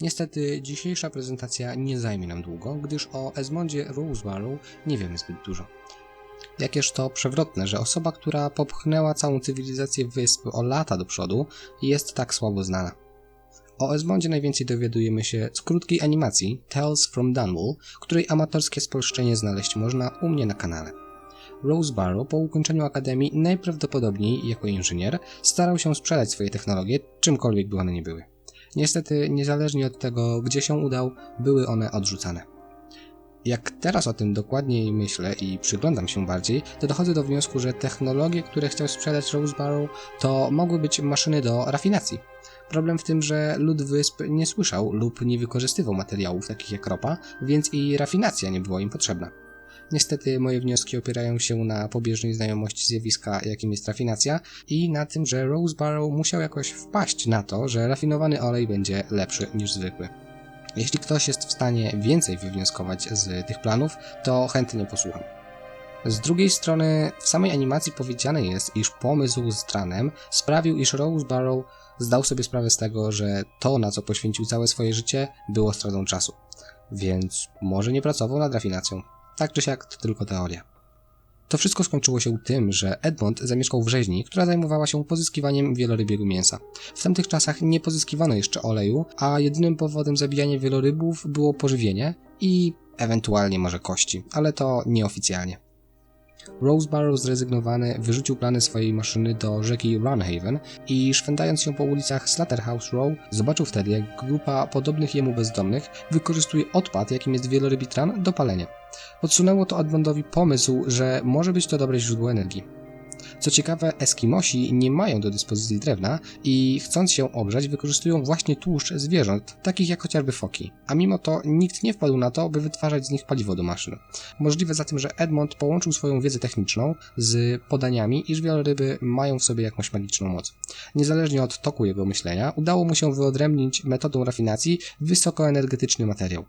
Niestety dzisiejsza prezentacja nie zajmie nam długo, gdyż o Esmondzie Rosebarrow nie wiemy zbyt dużo. Jakież to przewrotne, że osoba, która popchnęła całą cywilizację wysp o lata do przodu, jest tak słabo znana. O Esmondzie najwięcej dowiadujemy się z krótkiej animacji Tales from Dunwall, której amatorskie spolszczenie znaleźć można u mnie na kanale. Rose Barrow po ukończeniu akademii najprawdopodobniej jako inżynier starał się sprzedać swoje technologie, czymkolwiek by one nie były. Niestety, niezależnie od tego, gdzie się udał, były one odrzucane. Jak teraz o tym dokładniej myślę i przyglądam się bardziej, to dochodzę do wniosku, że technologie, które chciał sprzedać Rose Barrow, to mogły być maszyny do rafinacji. Problem w tym, że lud wysp nie słyszał lub nie wykorzystywał materiałów takich jak ropa, więc i rafinacja nie była im potrzebna. Niestety moje wnioski opierają się na pobieżnej znajomości zjawiska, jakim jest rafinacja i na tym, że Rose Barrow musiał jakoś wpaść na to, że rafinowany olej będzie lepszy niż zwykły. Jeśli ktoś jest w stanie więcej wywnioskować z tych planów, to chętnie posłucham. Z drugiej strony, w samej animacji powiedziane jest, iż pomysł z Tranem sprawił, iż Rose Barrow zdał sobie sprawę z tego, że to, na co poświęcił całe swoje życie, było stratą czasu. Więc może nie pracował nad rafinacją. Tak czy siak, to tylko teoria. To wszystko skończyło się tym, że Edmond zamieszkał w rzeźni, która zajmowała się pozyskiwaniem wielorybiego mięsa. W tamtych czasach nie pozyskiwano jeszcze oleju, a jedynym powodem zabijania wielorybów było pożywienie i ewentualnie może kości, ale to nieoficjalnie. Rosebarrow zrezygnowany wyrzucił plany swojej maszyny do rzeki Runhaven i szwendając się po ulicach Slaughterhouse Row zobaczył wtedy jak grupa podobnych jemu bezdomnych wykorzystuje odpad jakim jest wielorybi tran do palenia. Podsunęło to Edmondowi pomysł, że może być to dobre źródło energii. Co ciekawe, Eskimosi nie mają do dyspozycji drewna i chcąc się ogrzać, wykorzystują właśnie tłuszcz zwierząt, takich jak chociażby foki. A mimo to nikt nie wpadł na to, by wytwarzać z nich paliwo do maszyn. Możliwe zatem, że Edmond połączył swoją wiedzę techniczną z podaniami, iż wieloryby mają w sobie jakąś magiczną moc. Niezależnie od toku jego myślenia, udało mu się wyodrębnić metodą rafinacji wysokoenergetyczny materiał.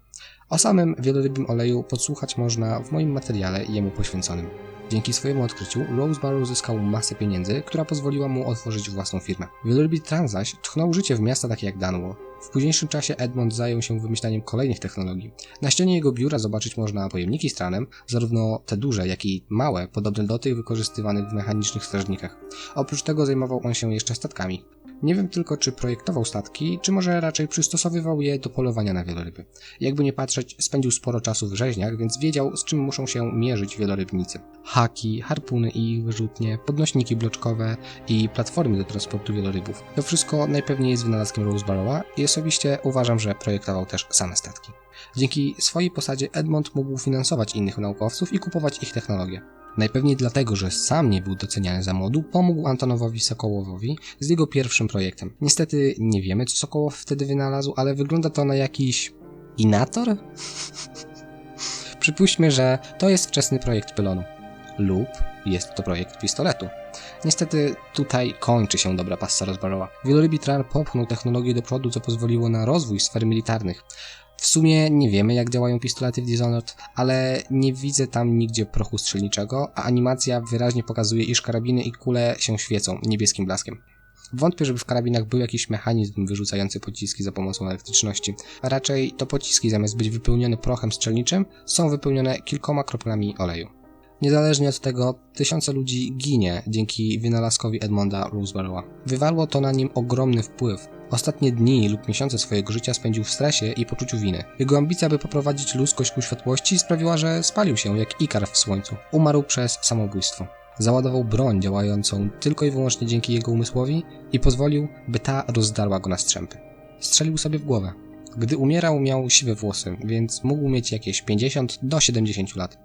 O samym wielorybim oleju podsłuchać można w moim materiale jemu poświęconym. Dzięki swojemu odkryciu Rose Barrow zyskał masę pieniędzy, która pozwoliła mu otworzyć własną firmę. Wielorybi Tran zaś tchnął życie w miasta takie jak Dunwall. W późniejszym czasie Edmond zajął się wymyślaniem kolejnych technologii. Na ścianie jego biura zobaczyć można pojemniki z tranem, zarówno te duże, jak i małe, podobne do tych wykorzystywanych w mechanicznych strażnikach. Oprócz tego zajmował on się jeszcze statkami. Nie wiem tylko, czy projektował statki, czy może raczej przystosowywał je do polowania na wieloryby. Jakby nie patrzeć, spędził sporo czasu w rzeźniach, więc wiedział, z czym muszą się mierzyć wielorybnicy. Haki, harpuny i wyrzutnie, podnośniki bloczkowe i platformy do transportu wielorybów. To wszystko najpewniej jest wynalazkiem Rosebarrowa i osobiście uważam, że projektował też same statki. Dzięki swojej posadzie Edmond mógł finansować innych naukowców i kupować ich technologie. Najpewniej dlatego, że sam nie był doceniany za młodu, pomógł Antonowowi Sokołowowi z jego pierwszym projektem. Niestety nie wiemy, co Sokołow wtedy wynalazł, ale wygląda to na jakiś... inator? Przypuśćmy, że to jest wczesny projekt pylonu. Lub jest to projekt pistoletu. Niestety tutaj kończy się dobra passa Rozbarowa. Wielorybi Tran popchnął technologię do przodu, co pozwoliło na rozwój sfer militarnych. W sumie nie wiemy, jak działają pistolety w Dishonored, ale nie widzę tam nigdzie prochu strzelniczego, a animacja wyraźnie pokazuje, iż karabiny i kule się świecą niebieskim blaskiem. Wątpię, żeby w karabinach był jakiś mechanizm wyrzucający pociski za pomocą elektryczności, raczej to pociski zamiast być wypełnione prochem strzelniczym, są wypełnione kilkoma kroplami oleju. Niezależnie od tego, tysiące ludzi ginie dzięki wynalazkowi Edmonda Rosebarrowa. Wywarło to na nim ogromny wpływ. Ostatnie dni lub miesiące swojego życia spędził w stresie i poczuciu winy. Jego ambicja, by poprowadzić ludzkość ku światłości, sprawiła, że spalił się jak ikar w słońcu. Umarł przez samobójstwo. Załadował broń działającą tylko i wyłącznie dzięki jego umysłowi i pozwolił, by ta rozdarła go na strzępy. Strzelił sobie w głowę. Gdy umierał, miał siwe włosy, więc mógł mieć jakieś 50 do 70 lat.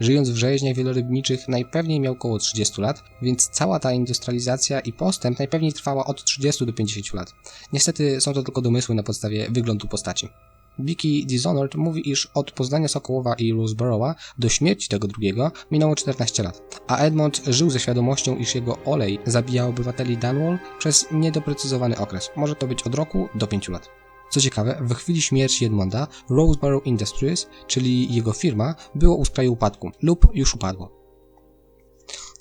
Żyjąc w rzeźniach wielorybniczych najpewniej miał około 30 lat, więc cała ta industrializacja i postęp najpewniej trwała od 30 do 50 lat. Niestety są to tylko domysły na podstawie wyglądu postaci. Wiki Dishonored mówi, iż od poznania Sokołowa i Rosebarrowa do śmierci tego drugiego minęło 14 lat, a Edmond żył ze świadomością, iż jego olej zabija obywateli Dunwall przez niedoprecyzowany okres. Może to być od roku do 5 lat. Co ciekawe, w chwili śmierci Edmonda Rosebarrow Industries, czyli jego firma, było u skraju upadku lub już upadło.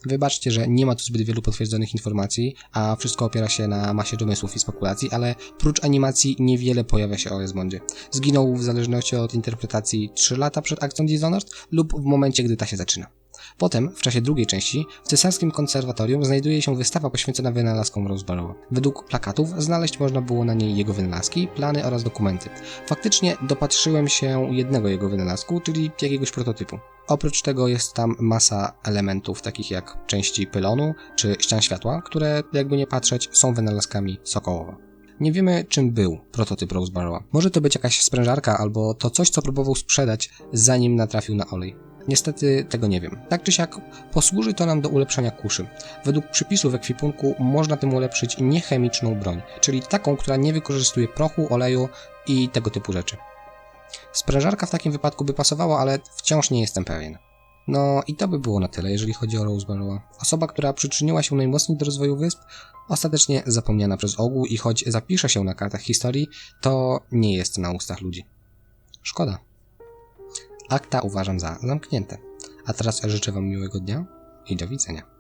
Wybaczcie, że nie ma tu zbyt wielu potwierdzonych informacji, a wszystko opiera się na masie domysłów i spekulacji, ale prócz animacji niewiele pojawia się o Esmondzie. Zginął w zależności od interpretacji 3 lata przed akcją Dishonored lub w momencie, gdy ta się zaczyna. Potem, w czasie drugiej części, w cesarskim konserwatorium znajduje się wystawa poświęcona wynalazkom Rose Barrowa. Według plakatów znaleźć można było na niej jego wynalazki, plany oraz dokumenty. Faktycznie dopatrzyłem się jednego jego wynalazku, czyli jakiegoś prototypu. Oprócz tego jest tam masa elementów, takich jak części pylonu czy ścian światła, które, jakby nie patrzeć, są wynalazkami Sokołowa. Nie wiemy, czym był prototyp Rose Barrowa. Może to być jakaś sprężarka albo to coś, co próbował sprzedać, zanim natrafił na olej. Niestety tego nie wiem. Tak czy siak, posłuży to nam do ulepszania kuszy. Według przypisu ekwipunku można tym ulepszyć niechemiczną broń, czyli taką, która nie wykorzystuje prochu, oleju i tego typu rzeczy. Sprężarka w takim wypadku by pasowała, ale wciąż nie jestem pewien. No i to by było na tyle, jeżeli chodzi o Rose Barrowa. Osoba, która przyczyniła się najmocniej do rozwoju wysp, ostatecznie zapomniana przez ogół i choć zapisze się na kartach historii, to nie jest na ustach ludzi. Szkoda. Akta uważam za zamknięte. A teraz życzę Wam miłego dnia i do widzenia.